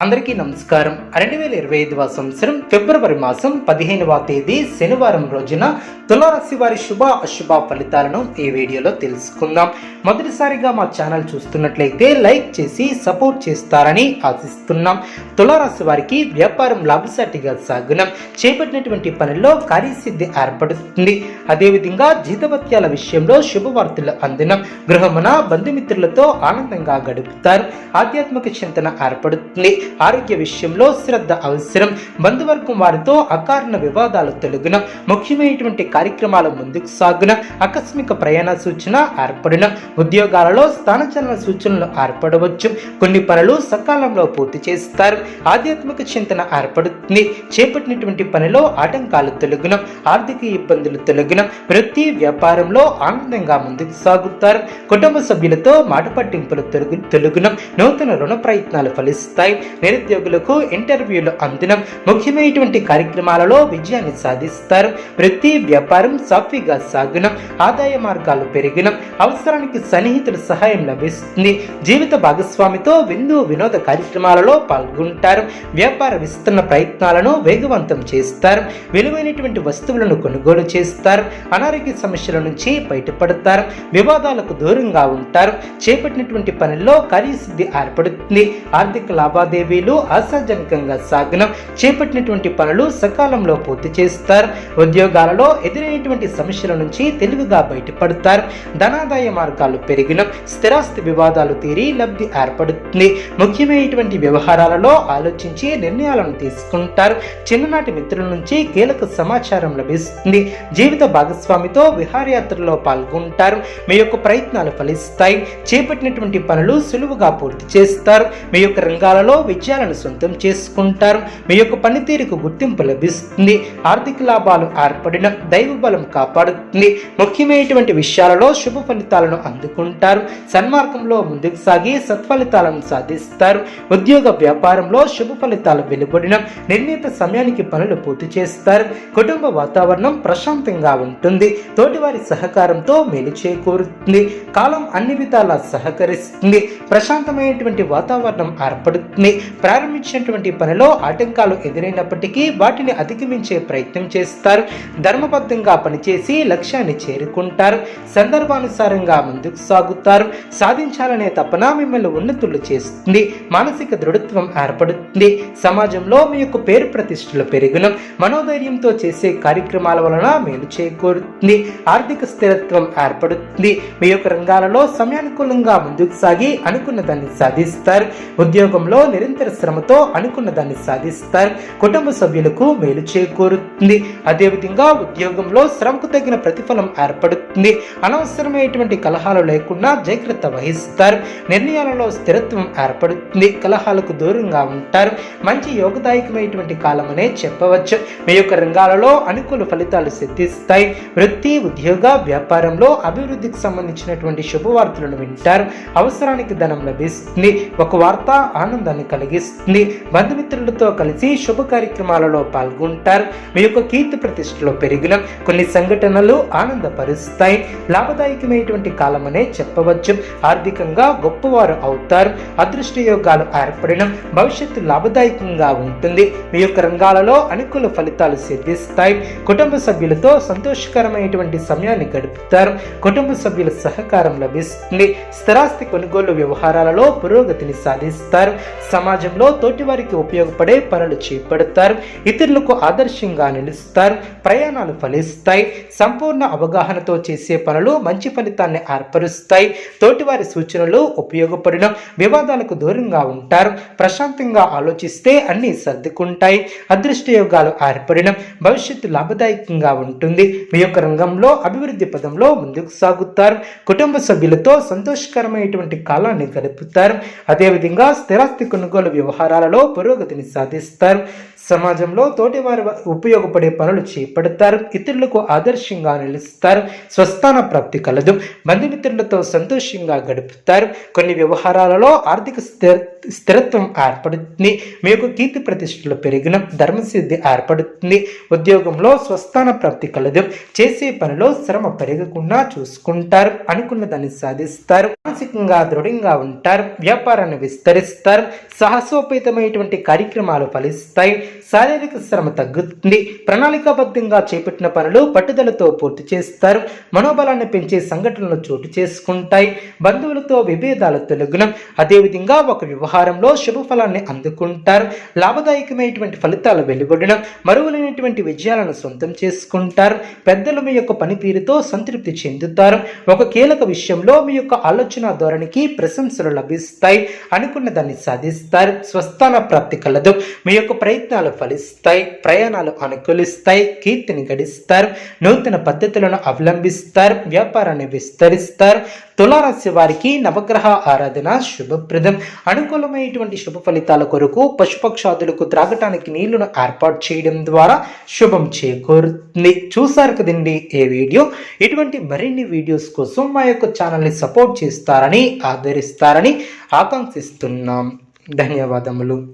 అందరికీ నమస్కారం. రెండు వేల ఇరవై ఐదవ సంవత్సరం ఫిబ్రవరి మాసం పదిహేనవ తేదీ శనివారం రోజున తులారాశి వారి శుభ అశుభ ఫలితాలను ఈ వీడియోలో తెలుసుకుందాం. మొదటిసారిగా మా ఛానల్ చూస్తున్నట్లయితే లైక్ చేసి సపోర్ట్ చేస్తారని ఆశిస్తున్నాం. తులారాశి వారికి వ్యాపారం లాభసాటిగా సాగునం. చేపట్టినటువంటి పనుల్లో కార్యసిద్ధి ఏర్పడుతుంది. అదేవిధంగా జీతభత్యాల విషయంలో శుభవార్తలు అందినం. గృహమున బంధుమిత్రులతో ఆనందంగా గడుపుతారు. ఆధ్యాత్మిక చింతన ఏర్పడుతుంది. ఆరోగ్య విషయంలో శ్రద్ధ అవసరం. బంధువర్గం వారితో అకారణ వివాదాలు తొలగిన. ముఖ్యమైనటువంటి కార్యక్రమాలు ముందుకు సాగున. ఆకస్మిక ప్రయాణ సూచన ఏర్పడిన. ఉద్యోగాలలో స్థానచలన సూచనలు ఏర్పడవచ్చు. కొన్ని పనులు సకాలంలో పూర్తి చేస్తారు. ఆధ్యాత్మిక చింతన ఏర్పడుతుంది. చేపట్టినటువంటి పనిలో ఆటంకాలు తొలగిన. ఆర్థిక ఇబ్బందులు తొలగిన. వృత్తి వ్యాపారంలో ఆనందంగా ముందుకు సాగుతారు. కుటుంబ సభ్యులతో మాట పట్టింపులు తొలగి తొలగిన. నూతన రుణ ప్రయత్నాలు ఫలిస్తాయి. నిరుద్యోగులకు ఇంటర్వ్యూలు అందినం. ముఖ్యమైనటువంటి కార్యక్రమాలలో విజయాన్ని సాధిస్తారు. ప్రతి వ్యాపారం సాఫీగా సాగునం. ఆదాయ మార్గాలు పెరిగినం. అవసరానికి సన్నిహితుల సహాయం లభిస్తుంది. జీవిత భాగస్వామితో విందు వినోద కార్యక్రమాలలో పాల్గొంటారు. వ్యాపార విస్తరణ ప్రయత్నాలను వేగవంతం చేస్తారు. విలువైనటువంటి వస్తువులను కొనుగోలు చేస్తారు. అనారోగ్య సమస్యల నుంచి బయటపడతారు. వివాదాలకు దూరంగా ఉంటారు. చేపట్టినటువంటి పనుల్లో కార్యసిద్ధి ఏర్పడుతుంది. ఆర్థిక లావాదేవీ లావాదేవీలు ఆశాజనకంగా సాగనం. చేపట్టినటువంటి పనులు సకాలంలో పూర్తి చేస్తారు. ఉద్యోగాలలో ఎదురైనటువంటి సమస్యల నుంచి తెలివిగా బయటపడతారు. ధనాదాయ మార్గాలు పెరిగిన. స్థిరాస్తి వివాదాలు తీరి లబ్ధి ఏర్పడుతుంది. ముఖ్యమైనటువంటి వ్యవహారాలలో ఆలోచించి నిర్ణయాలను తీసుకుంటారు. చిన్ననాటి మిత్రుల నుంచి కీలక సమాచారం లభిస్తుంది. జీవిత భాగస్వామితో విహారయాత్రలో పాల్గొంటారు. మీ యొక్క ప్రయత్నాలు ఫలిస్తాయి. చేపట్టినటువంటి పనులు సులువుగా పూర్తి చేస్తారు. మీ యొక్క రంగాలలో విజయాలను సొంతం చేసుకుంటారు. మీ యొక్క పనితీరుకు గుర్తింపు లభిస్తుంది. ఆర్థిక లాభాలు ఏర్పడిన దైవ బలం కాపాడుతుంది. ముఖ్యమైనటువంటి విషయాలలో శుభ ఫలితాలను అందుకుంటారు. సన్మార్గంలో ముందుకు సాగి సత్ఫలితాలను సాధిస్తారు. ఉద్యోగ వ్యాపారంలో శుభ ఫలితాలు వెలువడిన నిర్ణీత సమయానికి పనులు పూర్తి చేస్తారు. కుటుంబ వాతావరణం ప్రశాంతంగా ఉంటుంది. తోటివారి సహకారంతో మేలు చేకూరుతుంది. కాలం అన్ని విధాలా సహకరిస్తుంది. ప్రశాంతమైనటువంటి వాతావరణం ఏర్పడుతుంది. ప్రారంభించినటువంటి పనిలో ఆటంకాలు ఎదురైనప్పటికీ వాటిని అధిగమించే ప్రయత్నం చేస్తారు. ధర్మబద్ధంగా పనిచేసి లక్ష్యాన్ని చేరుకుంటారు. సందర్భానుసారంగా ముందుకు సాగుతారు. సాధించాలనే తపన మిమ్మల్ని ఉన్నతులు చేస్తుంది. మానసిక దృఢత్వం ఏర్పడుతుంది. సమాజంలో మీ యొక్క పేరు ప్రతిష్టలు పెరుగును మనోధైర్యంతో చేసే కార్యక్రమాల వలన మేలు చేకూరుతుంది. ఆర్థిక స్థిరత్వం ఏర్పడుతుంది. మీ యొక్క రంగాలలో సమయానుకూలంగా ముందుకు సాగి అనుకున్న దాన్ని సాధిస్తారు. ఉద్యోగంలో నిరంతరం శ్రమతో అనుకున్న దాన్ని సాధిస్తారు. కుటుంబ సభ్యులకు మేలు చేకూరుతుంది. అదేవిధంగా ఉద్యోగంలో శ్రమకు తగిన ప్రతిఫలం ఏర్పడుతుంది. అనవసరమైనటువంటి కలహాలు లేకుండా జాగ్రత్త వహిస్తారు. నిర్ణయాలలో స్థిరత్వం ఏర్పడుతుంది. కలహాలకు దూరంగా ఉంటారు. మంచి యోగదాయకమైనటువంటి కాలం అనే చెప్పవచ్చు. మీ యొక్క రంగాలలో అనుకూల ఫలితాలు సిద్ధిస్తాయి. వృత్తి ఉద్యోగ వ్యాపారంలో అభివృద్ధికి సంబంధించినటువంటి శుభవార్తలను వింటారు. అవసరానికి ధనం లభిస్తుంది. ఒక వార్త ఆనందాన్ని కలిగి కలిగిస్తుంది. బంధుమిత్రులతో కలిసి శుభ కార్యక్రమాలలో పాల్గొంటారు. మీ యొక్క కీర్తి ప్రతిష్టలో పెరిగిన కొన్ని సంఘటనలు ఆనందపరుస్తాయి. లాభదాయకమైనటువంటి కాలమనే చెప్పవచ్చు. ఆర్థికంగా గొప్పవారు అవుతారు. అదృష్ట యోగాలు ఏర్పడిన భవిష్యత్తు లాభదాయకంగా ఉంటుంది. మీ యొక్క రంగాలలో అనుకూల ఫలితాలు సిద్ధిస్తాయి. కుటుంబ సభ్యులతో సంతోషకరమైనటువంటి సమయాన్ని గడుపుతారు. కుటుంబ సభ్యుల సహకారం లభిస్తుంది. స్థిరాస్తి కొనుగోలు వ్యవహారాలలో పురోగతిని సాధిస్తారు. సమాజంలో తోటివారికి ఉపయోగపడే పనులు చేపడతారు. ఇతరులకు ఆదర్శంగా నిలుస్తారు. ప్రయాణాలు ఫలిస్తాయి. సంపూర్ణ అవగాహనతో చేసే పనులు మంచి ఫలితాన్ని ఏర్పరుస్తాయి. తోటివారి సూచనలు ఉపయోగపడిన వివాదాలకు దూరంగా ఉంటారు. ప్రశాంతంగా ఆలోచిస్తే అన్నీ సర్దుకుంటాయి. అదృష్ట యోగాలు ఏర్పడిన భవిష్యత్తు లాభదాయకంగా ఉంటుంది. మీ యొక్క రంగంలో అభివృద్ధి పదంలో ముందుకు సాగుతారు. కుటుంబ సభ్యులతో సంతోషకరమైనటువంటి కాలాన్ని గడుపుతారు. అదేవిధంగా స్థిరాస్తి కొనుగోలు వ్యవహారాలలో పురోగతిని సాధిస్తారు. సమాజంలో తోటివారి ఉపయోగపడే పనులు చేపడతారు. ఇతరులకు ఆదర్శంగా నిలుస్తారు. స్వస్థాన ప్రాప్తి కలదు. బంధుమిత్రులతో సంతోషంగా గడుపుతారు. కొన్ని వ్యవహారాలలో ఆర్థిక స్థిర స్థిరత్వం ఏర్పడుతుంది. మీకు కీర్తి ప్రతిష్టలు పెరిగిన ధర్మసిద్ధి ఏర్పడుతుంది. ఉద్యోగంలో స్వస్థాన ప్రాప్తి కలదు. చేసే పనిలో శ్రమ పెరగకుండా చూసుకుంటారు. అనుకున్న దాన్ని సాధిస్తారు. మానసికంగా దృఢంగా ఉంటారు. వ్యాపారాన్ని విస్తరిస్తారు. సాహసోపేతమైనటువంటి కార్యక్రమాలు ఫలిస్తాయి. శారీరక శ్రమ తగ్గుతుంది. ప్రణాళికాబద్ధంగా చేపట్టిన పనులు పట్టుదలతో పూర్తి చేస్తారు. మనోబలాన్ని పెంచే సంఘటనలు చోటు చేసుకుంటాయి. బంధువులతో విభేదాలు తొలగునం. అదేవిధంగా ఒక వ్యవహారంలో శుభ ఫలాన్ని అందుకుంటారు. లాభదాయకమైనటువంటి ఫలితాలు వెలువడిన. మరువులైనటువంటి విజయాలను సొంతం చేసుకుంటారు. పెద్దలు మీ యొక్క పనితీరుతో సంతృప్తి చెందుతారు. ఒక కీలక విషయంలో మీ యొక్క ఆలోచన ధోరణికి ప్రశంసలు లభిస్తాయి. అనుకున్న దాన్ని సాధిస్తారు. స్వస్థాన ప్రాప్తి కలదు. మీ యొక్క ప్రయత్నాలు ఫలిస్తాయి ప్రయాణాలు అనుకూలిస్తాయి కీర్తిని గడిస్తారు నూతన పద్ధతులను అవలంబిస్తారు వ్యాపారాన్ని విస్తరిస్తారు. తులారాశి వారికి నవగ్రహ ఆరాధన శుభప్రదం. అనుకూలమైనటువంటి శుభ ఫలితాల కొరకు పశుపక్షాదులకు త్రాగటానికి నీళ్ళను ఏర్పాటు చేయడం ద్వారా శుభం చేకూరుతుంది. చూసారు కదండి ఏ వీడియో? ఇటువంటి మరిన్ని వీడియోస్ కోసం మా యొక్క ఛానల్ని సపోర్ట్ చేస్తారని ఆదరిస్తారని ఆకాంక్షిస్తున్నాం. ధన్యవాదములు.